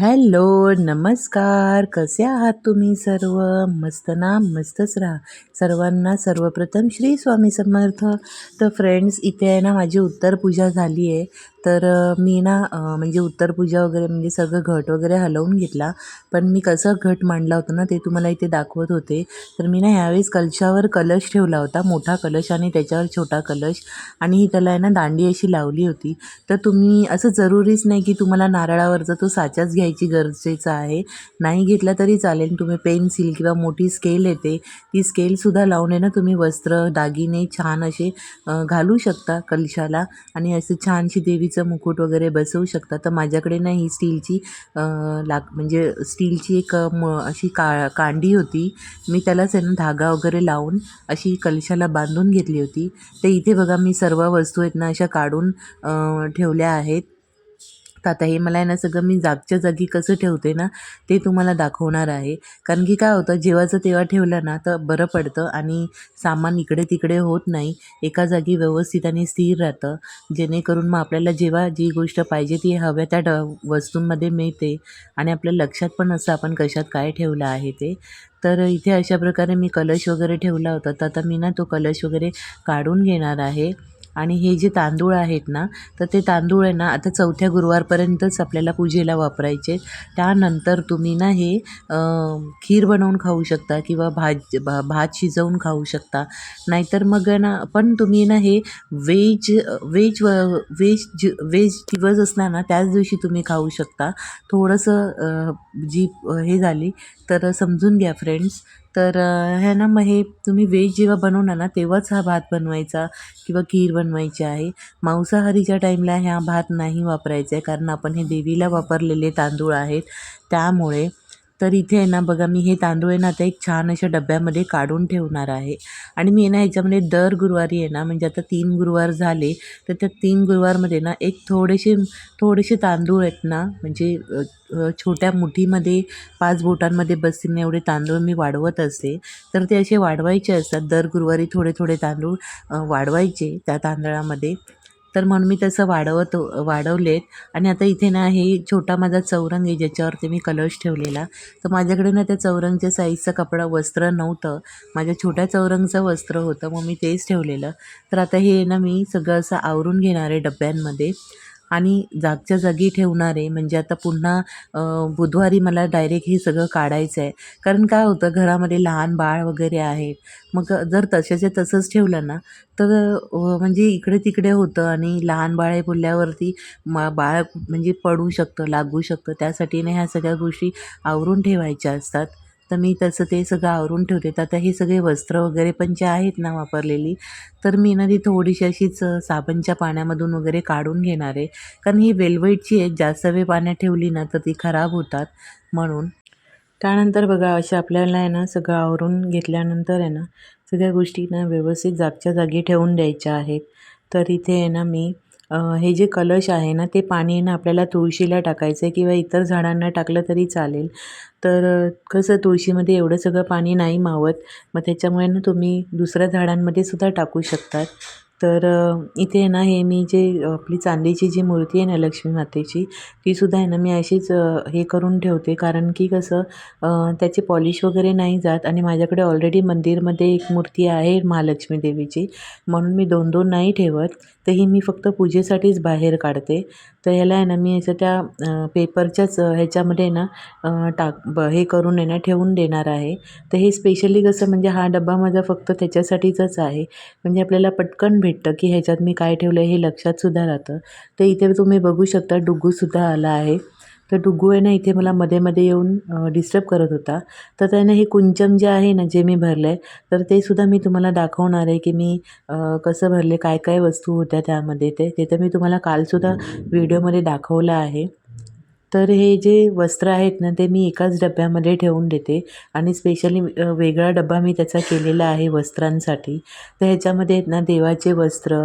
Hello नमस्कार. कसे आहात तुम्ही सर्व? मस्त ना मस्तच राहा. सर्वांना सर्वप्रथम श्री स्वामी समर्थ. तर फ्रेंड्स इथे आहे ना माझी उत्तर पूजा झाली आहे. तर मी ना म्हणजे उत्तर पूजा वगैरे म्हणजे सगळं घट वगैरे हलवून घेतला. पण मी कसं घट मांडला होता ना ते तुम्हाला इथे दाखवत होते. तर मी ना ह्यावेळेस कलशावर कलश ठेवला होता मोठा कलश आणि त्याच्यावर छोटा कलश. आणि ही त्याला आहे ना दांडी अशी लावली होती. तर तुम्ही असं जरुरीच नाही की तुम्हाला नारळावरचा तो साचाच घ्यायची गरजेचं आहे. नाही घेतला तरी चालेल. तुम्ही पेन्सिल किंवा मोठी स्केल येते. ती स्केलसुद्धा लावून आहे ना तुम्ही वस्त्र दागिने छान असे घालू शकता कलशाला. आणि असे छानशी देवी देवीचं मुकुट वगैरे बसवू शकता. तर माझ्याकडे ना ही स्टीलची लाक म्हणजे स्टीलची एक म अशी का कांडी होती. मी त्यालाच आहे ना धागा वगैरे लावून अशी कलशाला बांधून घेतली होती. तर इथे बघा मी सर्व वस्तू आहेत ना अशा काढून ठेवल्या आहेत. तर आता हे मला आहे ना सगळं मी जागच्या जागी कसं ठेवते ना ते तुम्हाला दाखवणार आहे. कारण की काय होतं जेव्हाचं तेव्हा ठेवलं ना तर बरं पडतं आणि सामान इकडे तिकडे होत नाही. एका जागी व्यवस्थित आणि स्थिर राहतं. जेणेकरून मग आपल्याला जेव्हा जी गोष्ट पाहिजे ती हव्या त्या ड वस्तूंमध्ये मिळते आणि आपल्या लक्षात पण असं आपण कशात काय ठेवलं आहे ते. तर इथे अशा प्रकारे मी कलश वगैरे ठेवला होता. तर आता मी ना तो कलश वगैरे काढून घेणार आहे. आणि हे जे तांदूळ आहेत ना तर ते तांदूळ आहे ना आता चौथ्या गुरुवारपर्यंतच आपल्याला पूजेला वापरायचे. त्यानंतर तुम्ही ना हे खीर बनवून खाऊ शकता किंवा भाज भा भात शिजवून खाऊ शकता. नाहीतर मग ना पण तुम्ही ना हे व्हेज व्हेज व्हेज ज व्हेज दिवस असणार ना त्याच दिवशी तुम्ही खाऊ शकता. थोडंसं जी हे झाली तर समजून घ्या फ्रेंड्स तर ह्या ना मग हे तुम्ही व्हेज जेव्हा बनवणार ना तेव्हाच हा भात बनवायचा किंवा खीर बनवायची आहे. मांसाहारीच्या टाईमला ह्या भात नाही वापरायचा आहे कारण आपण हे देवीला वापरलेले तांदूळ आहेत. त्यामुळे तर इथे आहे ना बघा मी हे तांदूळ आहे ना आता एक छान अशा डब्यामध्ये काढून ठेवणार आहे. आणि मी आहे ना ह्याच्यामध्ये दर गुरुवारी आहे ना म्हणजे आता तीन गुरुवार झाले तर त्या तीन गुरुवारमध्ये ना एक थोडेसे थोडेसे तांदूळ आहेत ना म्हणजे छोट्या मुठीमध्ये पाच बोटांमध्ये बसतील एवढे तांदूळ मी वाढवत असते तर ते असे वाढवायचे असतात. दर गुरुवारी थोडे थोडे तांदूळ वाढवायचे त्या तांदळामध्ये. तर म्हणून मी तसं वाढवत वाढवलेत. आणि आता इथे ना हे छोटा माझा चौरंग आहे ज्याच्यावरती मी कलश ठेवलेला. तर माझ्याकडे ना त्या चौरंगच्या साईजचं कपडा वस्त्र नव्हतं. माझ्या छोट्या चौरंगचं वस्त्र होतं मग मी तेच ठेवलेलं. तर आता हे ना मी सगळं असं आवरून घेणार आहे डब्यांमध्ये. आणि जागच्या जागी ठेवणारे म्हणजे आता पुन्हा बुधवारी मला डायरेक्ट हे सगळं काढायचं आहे कारण काय होतं घरामध्ये लहान बाळ वगैरे आहेत मग जर तशाच्या तसंच ठेवलं ना तर म्हणजे इकडे तिकडे होतं आणि लहान बाळ आहे बोलल्यावरती मा बाळ म्हणजे पडू शकतं लागू शकतं. त्यासाठी ना ह्या सगळ्या गोष्टी आवरून ठेवायच्या असतात. तर मी तसं ते सगळं आवरून ठेवते. तर आता हे सगळे वस्त्र वगैरे पण जे आहेत ना वापरलेली तर मी ना ती थोडीशी अशीच साबणच्या पाण्यामधून वगैरे काढून घेणार आहे. कारण ही वेलवेटची आहे जास्त वेळ पाण्यात ठेवली ना तर ती खराब होतात म्हणून. त्यानंतर बघा अशा आपल्याला आहे ना सगळं आवरून घेतल्यानंतर आहे ना सगळ्या गोष्टी ना व्यवस्थित जागच्या जागी ठेवून द्यायच्या आहेत. तर इथे आहे ना मी हे जे कलश आहे ना ते पाणी आहे ना आपल्याला तुळशीला टाकायचं आहे किंवा इतर झाडांना टाकलं तरी चालेल. तर कसं तुळशीमध्ये एवढं सगळं पाणी नाही मावत मग त्याच्यामुळे ना तुम्ही दुसऱ्या झाडांमध्ये सुद्धा टाकू शकतात. तर इथे आहे ना हे मी जे आपली चांदीची जी मूर्ती आहे ना लक्ष्मी मातेची तीसुद्धा आहे ना मी अशीच हे करून ठेवते. कारण की कसं त्याची पॉलिश वगैरे नाही जात आणि माझ्याकडे ऑलरेडी मंदिरमध्ये एक मूर्ती आहे महालक्ष्मी देवीची. म्हणून मी दोन दोन नाही ठेवत. तर ही मी फक्त पूजेसाठीच बाहेर काढते. तर ह्याला आहे ना मी असं त्या पेपरच्याच ह्याच्यामध्ये ना टाक ब हे करून आहे ना ठेवून देणार आहे. तर हे स्पेशली कसं म्हणजे हा डबा माझा फक्त त्याच्यासाठीचाच आहे. म्हणजे आपल्याला पटकन भेटतं की ह्याच्यात मी काय ठेवलं आहे हे लक्षातसुद्धा राहतं. तर इथे तुम्ही बघू शकता डुग्गूसुद्धा आला आहे. तर डुग्गू आहे ना इथे मला मध्ये मध्ये येऊन डिस्टर्ब करत होता. तर त्यानं हे कुंचम जे आहे ना जे मी भरलं आहे तर ते सुद्धा मी तुम्हाला दाखवणार आहे की मी कसं भरले काय काय वस्तू होत्या त्यामध्ये ते. ते तर मी तुम्हाला कालसुद्धा व्हिडिओमध्ये दाखवलं आहे. तर हे जे वस्त्र आहेत ना ते मी एकाच डब्यामध्ये ठेवून देते. आणि स्पेशली वेगळा डबा मी त्याचा केलेला आहे वस्त्रांसाठी. तर ह्याच्यामध्ये आहेत ना देवाचे वस्त्र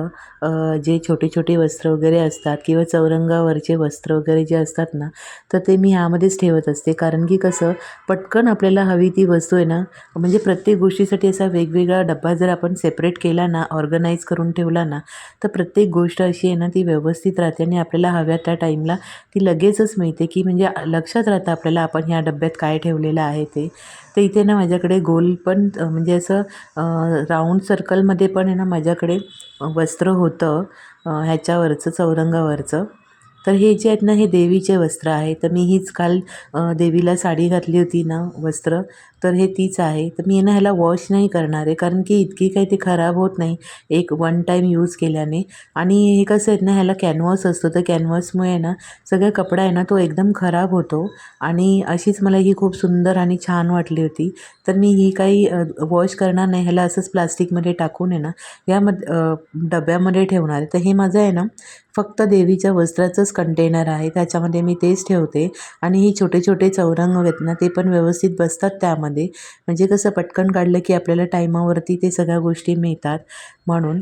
जे छोटे छोटे वस्त्र वगैरे असतात किंवा चौरंगावरचे वस्त्र वगैरे जे असतात ना तर ते मी ह्यामध्येच ठेवत असते. कारण की कसं पटकन आपल्याला हवी ती वस्तू आहे ना म्हणजे प्रत्येक गोष्टीसाठी असा वेगवेगळा डब्बा जर आपण सेपरेट केला ना ऑर्गनाईज करून ठेवला ना तर प्रत्येक गोष्ट अशी आहे ना ती व्यवस्थित राहते आणि आपल्याला हव्या त्या टाईमला ती लगेचच मिळते. येते की म्हणजे लक्षात राहतं आपल्याला आपण ह्या डब्यात काय ठेवलेलं आहे ते. तर इथे ना माझ्याकडे गोल पण म्हणजे असं राऊंड सर्कलमध्ये पण आहे ना माझ्याकडे वस्त्र होतं ह्याच्यावरचं चौरंगावरचं. तर हे जे आहेत ना हे देवीचे वस्त्र आहे. तर मी हीच काल देवीला साडी घातली होती ना वस्त्र. तर हे तीच आहे. तर मी ना ह्याला वॉश नाही करणार आहे. कारण की इतकी काही ते खराब होत नाही. एक वन टाईम यूज केल्याने. आणि हे कसं आहेत ना ह्याला कॅनव्हास असतो. तर कॅनव्हासमुळे ना सगळा कपडा आहे ना तो एकदम खराब होतो. आणि अशीच मला ही खूप सुंदर आणि छान वाटली होती. तर मी ही काही वॉश करणार नाही. ह्याला असंच प्लास्टिकमध्ये टाकून आहे ना यामध्ये डब्यामध्ये ठेवणार आहे. तर हे माझं आहे ना फक्त देवीच्या वस्त्राचंच कंटेनर आहे. त्याच्यामध्ये मी तेच ठेवते. आणि ही छोटे छोटे चौरंग आहेत ना ते पण व्यवस्थित बसतात त्यामध्ये. म्हणजे कसं पटकन काढलं की आपल्याला टायमावरती ते सगळ्या गोष्टी मिळतात. म्हणून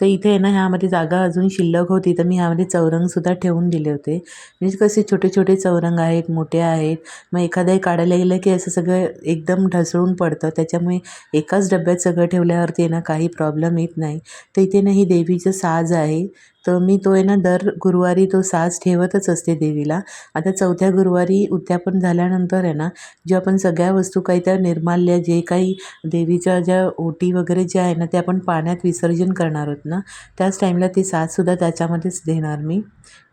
तर इथे आहे ना ह्यामध्ये जागा अजून शिल्लक होती. तर मी ह्यामध्ये चौरंगसुद्धा ठेवून दिले होते. म्हणजे कसे छोटे छोटे चौरंग आहेत मोठे आहेत. मग एखादाही काढायला गेलं की असं सगळं एकदम ढसळून पडतं. त्याच्यामुळे एकाच डब्यात सगळं ठेवल्यावरती आहे ना काही प्रॉब्लेम येत नाही. तर इथे ना ही देवीचं साज आहे. तर मी तो आहे ना दर गुरुवारी तो साज ठेवतच असते देवीला. आता चौथ्या गुरुवारी उद्यापन झाल्यानंतर आहे ना जे आपण सगळ्या वस्तू काही त्या निर्माल्य जे काही देवीच्या ज्या ओटी वगैरे ज्या आहे ना ते आपण पाण्यात विसर्जन करणार आहोत ना त्याच टाईमला ते साजसुद्धा त्याच्यामध्येच देणार मी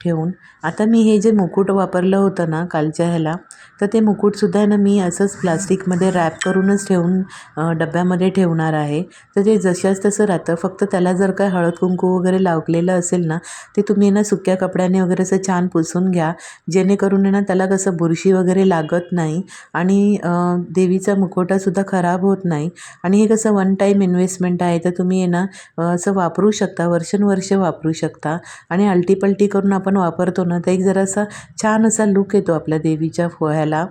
ठेवून. आता मी हे जे मुकुट वापरलं होतं ना कालच्या ह्याला तर ते मुकुटसुद्धा आहे ना मी असंच प्लास्टिकमध्ये रॅप करूनच ठेवून डब्यामध्ये ठेवणार आहे. तर ते जशाच तसं राहतं. फक्त त्याला जर काय हळद कुंकू वगैरे लावलेलं असेल ना ते तुम्ही ना सुक्या कपड्याने वगैरे असं छान पुसून घ्या. जेणेकरून आहे ना त्याला कसं बुरशी वगैरे लागत नाही आणि देवीचा मुखवटासुद्धा खराब होत नाही. आणि हे कसं वन टाईम इन्व्हेस्टमेंट आहे तर तुम्ही आहे ना असं वापरू शकता वर्षानुवर्ष वापरू शकता. आणि अल्टीपल्टी करून आपण वापरतो ना तर एक जरासा छान असा लुक येतो आपल्या देवीच्या पोह्याला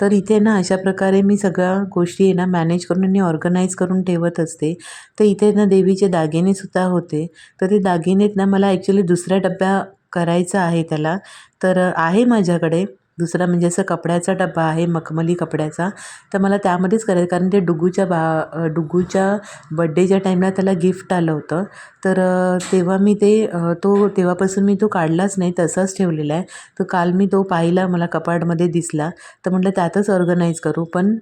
तर इथे ना अशा प्रकारे मी सगळ्या गोष्टी आहे ना मॅनेज करून आणि ऑर्गनाईज करून ठेवत असते. तर इथे ना देवीचे दागिनेसुद्धा होते. तर ते दागिनेत ना मला ॲक्च्युली दुसऱ्या डब्या करायचा आहे त्याला. तर आहे माझ्याकडे. दुसरा म्हणजे असं कपड्याचा डबा आहे मखमली कपड्याचा. तर मला त्यामध्येच करायचं कारण ते डुगूच्या बा डुगूच्या बड्डेच्या टाईमला त्याला गिफ्ट आलं होतं. तर तेव्हा मी ते तो तेव्हापासून मी तो काढलाच नाही तसाच ठेवलेला आहे. तर काल मी तो पाहिला मला कपाटमध्ये दिसला. तर म्हटलं त्यातच ऑर्गनाईज करू पण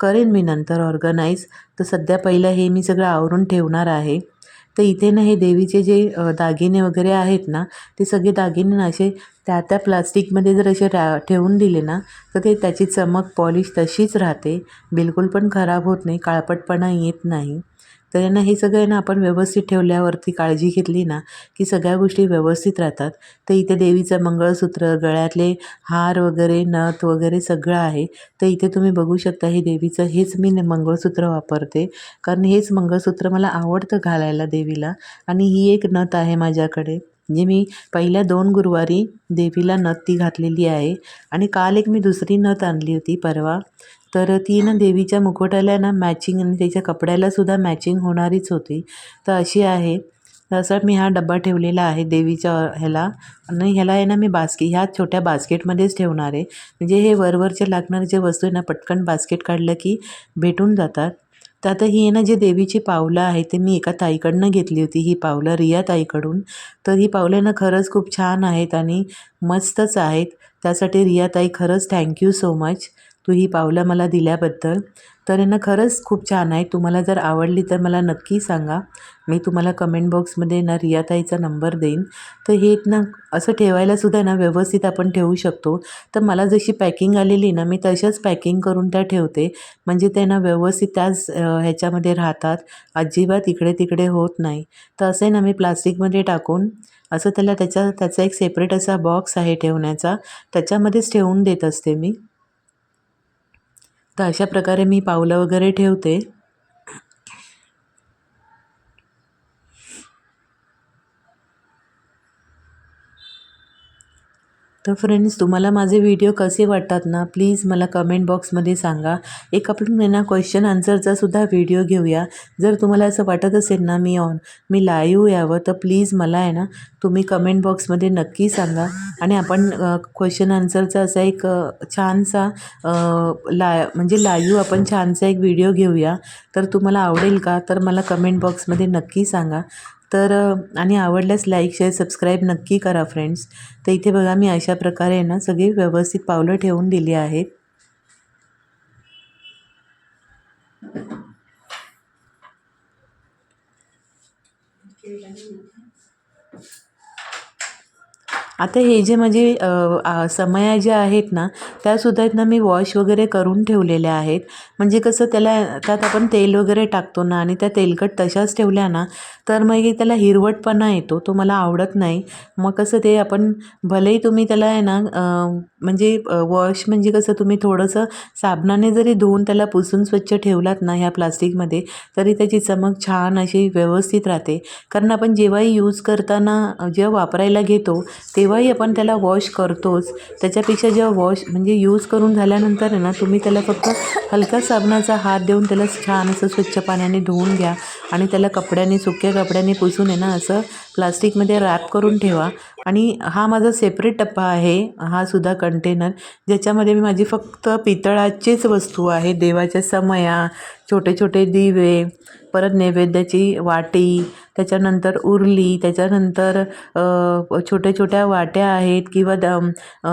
करेन मी नंतर ऑर्गनाईज तर सध्या पहिलं हे मी सगळं आवरून ठेवणार आहे. तर इथे ना हे देवीचे जे दागिने वगैरे आहेत ना ते सगळे दागिने ना असे त्या त्या प्लास्टिकमध्ये जर असे रा ठेवून दिले ना तर ते त्याची चमक पॉलिश तशीच राहते. बिलकुल पण खराब होत नाही काळपटपणा येत नाही. तर यांना हे सगळं ना आपण व्यवस्थित ठेवल्यावरती काळजी घेतली ना की सगळ्या गोष्टी व्यवस्थित राहतात. तर इथे देवीचं मंगळसूत्र गळ्यातले हार वगैरे नथ वगैरे सगळं आहे. तर इथे तुम्ही बघू शकता हे देवीचं हेच मी मंगळसूत्र वापरते. कारण हेच मंगळसूत्र मला आवडतं घालायला देवीला. आणि ही एक नथ आहे माझ्याकडे. म्हणजे मी पहिल्या दोन गुरुवारी देवीला नथ ती घातलेली आहे आणि काल एक मी दुसरी नथ आणली होती परवा. तर ती ना देवीच्या मुखवट्याला ना मॅचिंग आणि त्याच्या कपड्यालासुद्धा मॅचिंग होणारीच होती. तर अशी आहे. तर मी हा डब्बा ठेवलेला आहे देवीच्या ह्याला. आणि ह्याला आहे ना मी बास्के ह्या छोट्या बास्केटमध्येच ठेवणार आहे. म्हणजे हे वरवरचे लागणारे जे वस्तू आहे ना पटकन बास्केट काढलं की भेटून जातात. तर आता ही आहे ना जे देवीची पावलं आहे ते मी एका ताईकडनं घेतली होती ही पावलं रिया ताईकडून. तर ही पावलं ना खरंच खूप छान आहेत आणि मस्तच आहेत. त्यासाठी रिया ताई खरंच थँक्यू सो मच तू ही पावलं मला दिल्याबद्दल. तर यांना खरंच खूप छान आहे. तुम्हाला जर आवडली तर मला नक्की सांगा. मी तुम्हाला कमेंट बॉक्समध्ये ना रियाताईचा नंबर देईन. तर हे ना असं ठेवायलासुद्धा ना व्यवस्थित आपण ठेवू शकतो. तर मला जशी पॅकिंग आलेली ना मी तशाच पॅकिंग करून त्या ठेवते. म्हणजे ते ना व्यवस्थित त्याच ह्याच्यामध्ये राहतात. अजिबात इकडे तिकडे होत नाही. तर असे ना मी प्लास्टिकमध्ये टाकून असं त्याला त्याचा त्याचा एक सेपरेट असा बॉक्स आहे ठेवण्याचा. त्याच्यामध्येच ठेवून देत असते मी. तर अशा प्रकारे मी पावलं वगैरे ठेवते. तर फ्रेंड्स तुम्हाला माझे व्हिडिओ कसे वाटतात ना प्लीज मला कमेंट बॉक्समध्ये सांगा. एक आपण आहे ना क्वेश्चन आन्सरचा सुद्धा व्हिडिओ घेऊया. जर तुम्हाला असं वाटत असेल ना मी ऑन मी लाईव्ह यावं तर प्लीज मला आहे ना तुम्ही कमेंट बॉक्समध्ये नक्की सांगा. आणि आपण क्वेश्चन आन्सरचा असा एक छानसा लाय ला म्हणजे लाईव्ह आपण छानसा एक व्हिडिओ घेऊया. तर तुम्हाला आवडेल का? तर मला कमेंट बॉक्समध्ये नक्की सांगा. तर आणि आवडल्यास लाईक शेअर सबस्क्राईब नक्की करा फ्रेंड्स तर इथे बघा मी अशा प्रकारे ना सगळी व्यवस्थित पावलं ठेवून दिली आहेत. आता हे जे माझे समया ज्या आहेत ना त्यासुद्धा आहेत ना मी वॉश वगैरे करून ठेवलेल्या आहेत. म्हणजे कसं त्याला त्यात आपण तेल वगैरे टाकतो ना आणि त्या तेलकट तशाच ठेवल्या ना तर मग हे त्याला हिरवटपणा येतो तो मला आवडत नाही. मग कसं ते आपण भलेही तुम्ही त्याला आहे ना म्हणजे वॉश म्हणजे कसं तुम्ही थोडंसं साबणाने जरी धुवून त्याला पुसून स्वच्छ ठेवलात ना ह्या प्लास्टिकमध्ये तरी त्याची चमक छान अशी व्यवस्थित राहते. कारण आपण जेव्हाही यूज करताना जेव्हा वापरायला घेतो तेव्हाही आपण त्याला वॉश करतोच. त्याच्यापेक्षा जेव्हा वॉश म्हणजे यूज करून झाल्यानंतर आहे ना तुम्ही त्याला फक्त हलका साबणाचा हात देऊन त्याला छान असं स्वच्छ पाण्याने धुवून घ्या आणि त्याला कपड्याने सुक्या कपड्याने पुसून आहे ना असं प्लास्टिकमध्ये रॅप करून ठेवा. आणि हा माझा सेपरेट टप्पा आहे हा सुद्धा कंटेनर ज्याच्यामध्ये मी माझी फक्त पितळाचीच वस्तू आहे देवाच्या समया छोटे छोटे दिवे परत नैवेद्याची वाटी त्याच्यानंतर उरली त्याच्यानंतर छोट्या छोट्या वाट्या आहेत किंवा द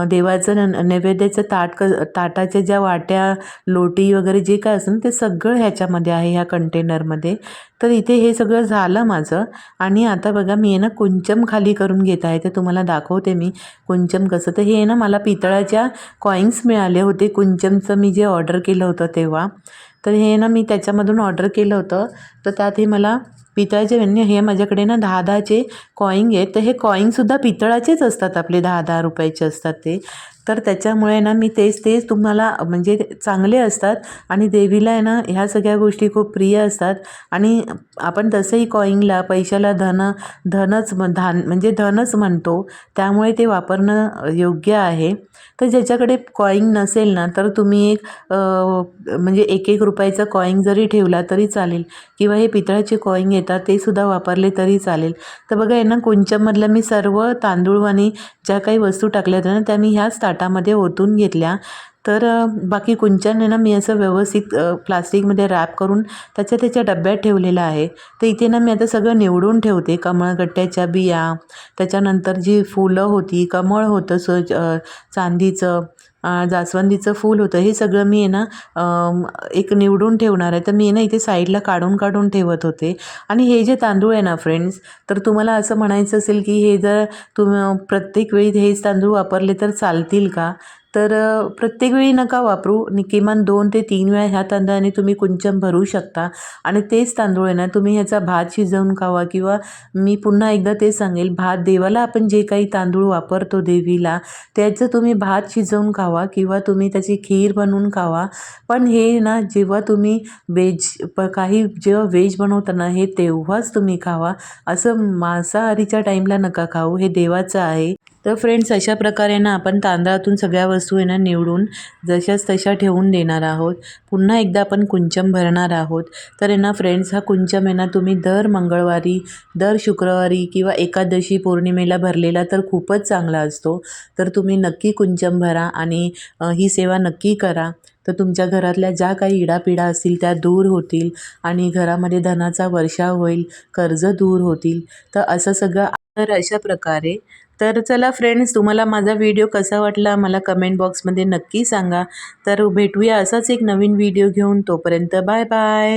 देवाचं न नैवेद्याचं ताट क ताटाच्या ज्या वाट्या लोटी वगैरे जे काय असेल ते सगळं ह्याच्यामध्ये आहे ह्या कंटेनरमध्ये. तर इथे हे सगळं झालं माझं आणि आता बघा मी आहे ना कुंचम खाली करून घेत आहे तर तुम्हाला दाखवते मी. कुंचम कसं तर हे आहे ना मला पितळाच्या कॉईन्स मिळाले होते कुंचमचं मी जे ऑर्डर केलं होतं तेव्हा. तर हे ना मी त्याच्यामधून ऑर्डर केलं होतं. तर त्यात हे मला पितळाचे म्हणजे हे माझ्याकडे ना दहा दहाचे कॉईंग आहेत. तर हे कॉईंगसुद्धा पितळाचेच असतात आपले दहा दहा रुपयाचे असतात ते. तर त्याच्यामुळे ना मी तेच तेच तुम्हाला म्हणजे चांगले असतात. आणि देवीला आहे ना ह्या सगळ्या गोष्टी खूप प्रिय असतात. आणि आपण तसंही कॉईनला पैशाला धन धनच म- धान म्हणजे धनच म्हणतो. त्यामुळे ते वापरणं योग्य आहे. तर ज्याच्याकडे कॉईंग नसेल ना तर तुम्ही एक म्हणजे एक एक रुपयाचा कॉईंग जरी ठेवला तरी चालेल. किंवा हे पितळाचे कॉईंग आहेत येतात ते सुद्धा वापरले तरी चालेल. तर बघा आहे ना मी सर्व तांदूळ आणि ज्या काही वस्तू टाकल्या होत्या ना त्या मी ह्याच ताटामध्ये ओतून घेतल्या. तर बाकी कुंचन ना मी असं व्यवस्थित प्लास्टिकमध्ये रॅप करून त्याच्या त्याच्या डब्यात ठेवलेलं आहे. तर इथे ना मी आता सगळं निवडून ठेवते. कमळगट्ट्याच्या बिया त्याच्यानंतर जी फुलं होती कमळ होतं स चांदीचं जास्वंदीचं फूल होतं. हे सगळं मी आहे ना एक निवडून ठेवणार आहे. तर मी आहे ना इथे साईडला काढून काढून ठेवत होते. आणि हे जे तांदूळ आहे ना फ्रेंड्स तर तुम्हाला असं म्हणायचं असेल की हे जर तुम प्रत्येक वेळी हेच तांदूळ वापरले तर चालतील का? तर प्रत्येक वेळी नका वापरू. नि किमान दोन ते तीन वेळा ह्या तांदळाने तुम्ही कुंचम भरू शकता. आणि तेच तांदूळ आहे ना तुम्ही ह्याचा भात शिजवून खावा किंवा मी पुन्हा एकदा ते सांगेल भात देवाला आपण जे काही तांदूळ वापरतो देवीला त्याचं तुम्ही भात शिजवून खावा किंवा तुम्ही त्याची खीर बनवून खावा. पण हे ना जेव्हा तुम्ही वेज प काही जेव्हा व्हेज बनवताना हे तेव्हाच तुम्ही खावा. असं मांसाहारीच्या टाईमला नका खाऊ. हे देवाचं आहे. तर फ्रेंड्स अशा प्रकारे ना आपण तांदळातून सगळ्या वस्तू आहे ना निवडून जशाच तशा ठेवून देणार आहोत. पुन्हा एकदा आपण कुंचम भरणार आहोत. तर आहे ना फ्रेंड्स हा कुंचम आहे ना तुम्ही दर मंगळवारी दर शुक्रवारी किंवा एकादशी पौर्णिमेला भरलेला तर खूपच चांगला असतो. तर तुम्ही नक्की कुंचम भरा आणि ही सेवा नक्की करा. तर तुमच्या घरातल्या ज्या काही इडापिडा असतील त्या दूर होतील आणि घरामध्ये धनाचा वर्षाव होईल कर्ज दूर होतील. तर असं सगळं तर अशा प्रकारे तर चला फ्रेंड्स तुम्हाला माझा व्हिडिओ कसा वाटला मला कमेंट बॉक्समध्ये नक्की सांगा. तर भेटूया असाच एक नवीन व्हिडिओ घेऊन. तोपर्यंत बाय बाय